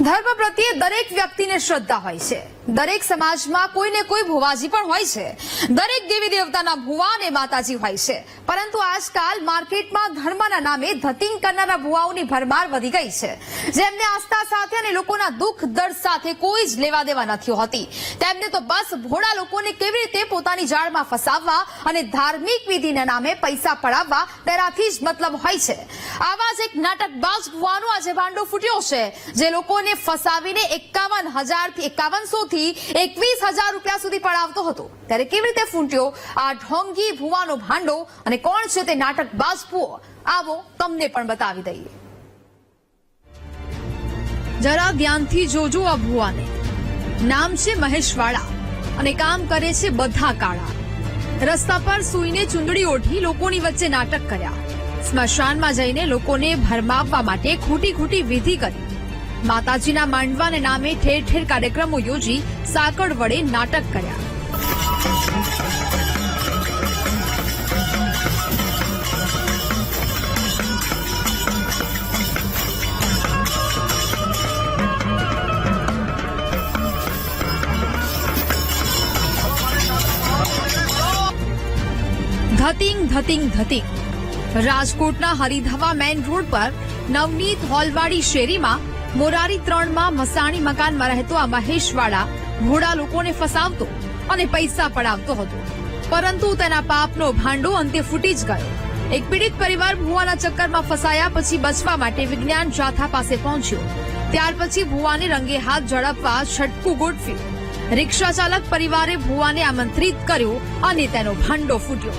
ધર્મ પ્રત્યે દરેક વ્યક્તિને શ્રદ્ધા હોય છે. દરેક સમાજમાં કોઈને કોઈ ભુવાજી પણ હોય છે. દરેક દેવી દેવતાના ભુવા અને માતાજી હોય છે. પરંતુ આજકાલ માર્કેટમાં ધર્મના નામે ધતિંગ કરનારા ભુવાઓની ભરમાર વધી ગઈ છે. જેમને આસ્થા સાથે અને લોકોના દુઃખ દર્દ સાથે કોઈ જ લેવા દેવા નથી હોતી. તેમને તો બસ ભોળા લોકોને કેવી રીતે પોતાની જાળમાં ફસાવવા અને ધાર્મિક વિધિના નામે પૈસા પડાવવા તેનાથી જ મતલબ હોય છે. આવા જ એક નાટકબાજ ભુવાનો આજે ભાંડો ફૂટ્યો છે, જે લોકોને ફસાવીને એકાવન હજારથી એકાવનસો થી એકવીસ હજાર રૂપિયા સુધી પડાવતો હતો. ત્યારે કેવી રીતે ફૂટ્યો? આ ઢોંગી ભુવાનો ભાંડો અને કોણ છે તે નાટક ભુવો આવો તમને પણ બતાવી દઈએ. જરા ધ્યાનથી જોજો આ ભુવાને. નામ છે મહેશવાળા અને કામ કરે છે બધા કાળા. રસ્તા પર સૂઈને ચુંદડી ઓઢી લોકોની વચ્ચે નાટક કર્યા. સ્મશાનમાં જઈને લોકોને ભરમાવવા માટે ખોટી ખોટી વિધિ કરી. માતાજીના માંડવાને નામે ઠેર ઠેર કાર્યક્રમો યોજી સાકળ વડે નાટક કર્યા ધતિંગ ધતિંગ ધતિંગ રાજકોટના હરિધવા મેન રોડ પર નવનીત હોલવાડી શેરીમાં મોરારી ત્રણમાં મસાણી મકાનમાં રહેતો આ મહેશવાળા ઘોડા લોકોને ફસાવતો અને પૈસા પડાવતો હતો. પરંતુ તેના પાપનો ભાંડો અંતે ફૂટી જ ગયો. એક પીડિત પરિવાર ભુવાના ચક્કરમાં ફસાયા પછી બચવા માટે વિજ્ઞાન જાથા પાસે પહોંચ્યો. ત્યાર પછી ભુવાને રંગે હાથ ઝડપવા છટકું ગોઠવ્યું. રિક્ષા ચાલક પરિવારે ભુવાને આમંત્રિત કર્યો અને તેનો ભાંડો ફૂટ્યો.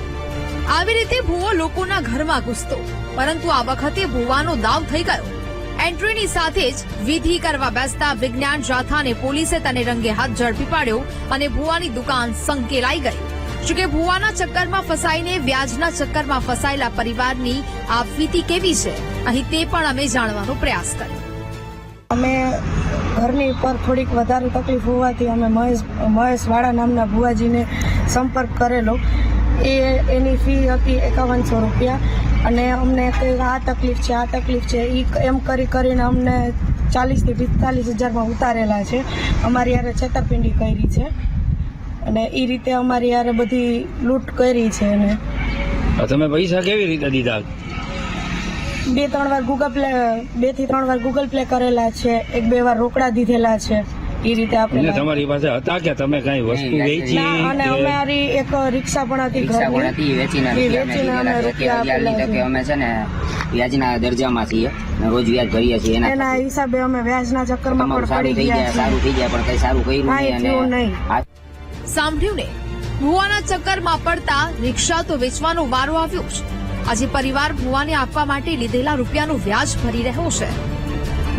આવી રીતે ભૂવો લોકોના ઘરમાં ઘૂસતો. પરંતુ આ વખતે ભૂવાનો દાવ થઈ ગયો. એન્ટ્રીની સાથે જ વિધિ કરવા બેસતા વિજ્ઞાન જાથાને પોલીસે તેને રંગે હાથ ઝડપી પાડ્યો અને ભુવાની દુકાન સંકેલાઈ ગઈ. જોકે ભુવાના ચક્કરમાં ફસાઈને વ્યાજના ચક્કરમાં ફસાયેલા પરિવારની આ વિધિ કેવી છે? અહીં તે પણ અમે જાણવાનો પ્રયાસ કર્યો. અમે ઘરની ઉપર થોડીક વધારે તકલીફ હોવાથી અમે મહેશ, મહેશવાળા નામના ભુવાજીને સંપર્ક કરેલો. એ, એની ફી હતી એકાવનસો રૂપિયા. અને અમને કંઈ આ તકલીફ છે આ તકલીફ છે એ એમ કરી કરીને અમને ચાલીસથી પિસ્તાલીસ હજારમાં ઉતારેલા છે. અમારી યારે છેતરપિંડી કરી છે. અને એ રીતે અમારી યારે બધી લૂંટ કરી છે અને તમે પૈસા કેવી રીતે દીધા? બે ત્રણ વાર ગૂગલ પ્લે બેથી ત્રણ વાર ગૂગલ પ્લે કરેલા છે એક બે વાર રોકડા દીધેલા છે. એ રીતે આપણે તમારી પાસે હતા કે તમે કઈ વસ્તુ વેચી? અને અમારી એક રિક્ષા પણ હતી રિક્ષા પણ હતી વેચીને રૂપિયા અમે વેચીને અમે દીધેલા છે. રૂપિયા અત્યારે આપેલા તકે અમે છે ને વ્યાજના દરજામાં છીએ રોજ વ્યાજ ભરીએ છીએ એના હિસાબે અમે વ્યાજના ચક્કરમાં પણ સારું થઈ ગયા સારું થઈ ગયા પણ કઈ સારું કર્યું નહીં અને સાંભળ્યું ને? ભુવાના ચક્કરમાં પડતા રિક્ષા તો વેચવાનો વારો આવ્યો છે આજે પરિવાર ભુવાને આપવા માટે લીધેલા રૂપિયાનું વ્યાજ ભરી રહ્યો છે.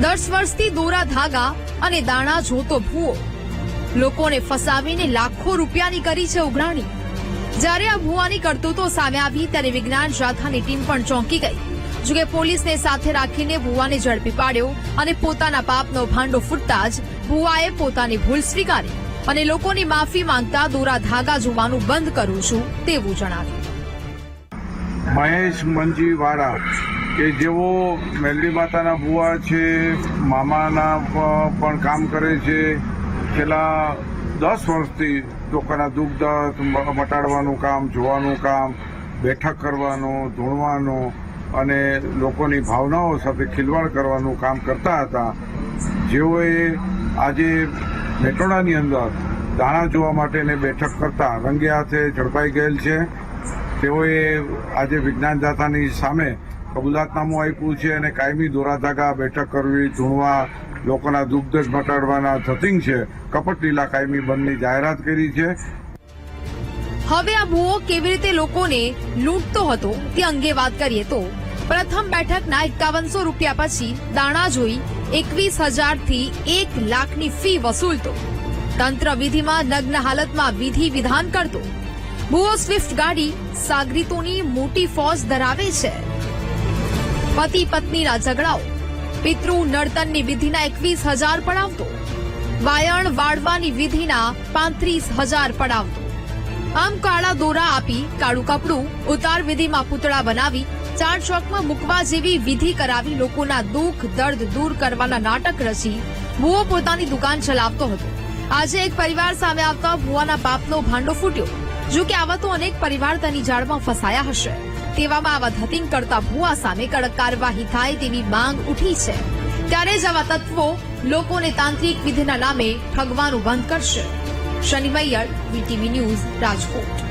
દસ વર્ષથી દોરા ધાગા અને દાણા જોતો ભૂવો. લોકોને ફસાવીને લાખો રૂપિયાની કરી છે ઉઘરાણી. જ્યારે આ ભૂવાની કરતૂતો સામે આવી, ત્યારે વિજ્ઞાન જાથાની ટીમ પણ ચોંકી ગઈ. જોકે પોલીસને સાથે રાખીને ભુવાને ઝડપી પાડ્યો અને પોતાના પાપનો ભાંડો ફૂટતા જ ભુવાએ પોતાની ભૂલ સ્વીકારી અને લોકોની માફી માંગતા દોરા ધાગા જોવાનું બંધ કરું છું તેવું જણાવ્યું. મહેશ મંજી વાળા કે જેઓ મેલડી માતાના બુવા છે, મામાના પણ કામ કરે છે, છેલ્લા દસ વર્ષથી લોકોના દુઃખ મટાડવાનું કામ, જોવાનું કામ, બેઠક કરવાનું, ધૂણવાનું અને લોકોની ભાવનાઓ સાથે ખિલવાડ કરવાનું કામ કરતા હતા. જેઓએ આજે મેટોડાની અંદર દાણા જોવા માટેને બેઠક કરતા રંગે હાથે ઝડપાઈ ગયેલ છે. તેઓએ આજે વિજ્ઞાન જાથાની સામે કબૂલાતનામું આપ્યું છે અને કાયમી દોરાધાગા બેઠક કરવી, ધૂણવા, લોકોના દુઃખદશ ઘટાડવાના થતિંગ છે. કપટ લીલા કાયમી બંધની જાહેરાત કરી છે. હવે આ ભૂવો કેવી રીતે લોકોને લૂંટતો હતો તે અંગે વાત કરીએ તો, પ્રથમ બેઠકના એકાવનસો રૂપિયા પછી દાણા જોઈ એકવીસ હજારથી એક લાખની ફી વસૂલતો. તંત્ર વિધિમાં નગ્ન હાલતમાં વિધિ વિધાન કરતો. ભૂવો સ્વિફ્ટ ગાડી સાગરીતોની મોટી ફોજ ધરાવે છે. પતિ પત્નીના ઝઘડાઓ. પિતૃ નડતનની વિધિના એકવીસ હજાર પડાવતો. વાયણ વાળવાની વિધિના પાંત્રીસ હજાર પડાવતો. આમ કાળા દોરા આપી કાળું કપડું, ઉતાર વિધિમાં પૂતળા બનાવી, ચાર ચોકમાં મૂકવા જેવી વિધિ કરાવી લોકોના દુઃખ, દર્દ દૂર કરવાના નાટક રચી ભુવો પોતાની દુકાન ચલાવતો હતો. આજે એક પરિવાર સામે આવતા ભુવાના પાપનો ભાંડો ફૂટ્યો. જો કે આવા તો અનેક પરિવાર તેની જાળમાં ફસાયા હશે. તેવામાં આવા ધતિંગ કરતા ભુવા સામે કડક કાર્યવાહી થાય તેવી માંગ ઉઠી છે. ત્યારે જ આવા તત્વો લોકોને તાંત્રિક વિધિના નામે ઠગવાનું બંધ કરશે. શનિ મૈયર, વીટીવી ન્યૂઝ રાજકોટ.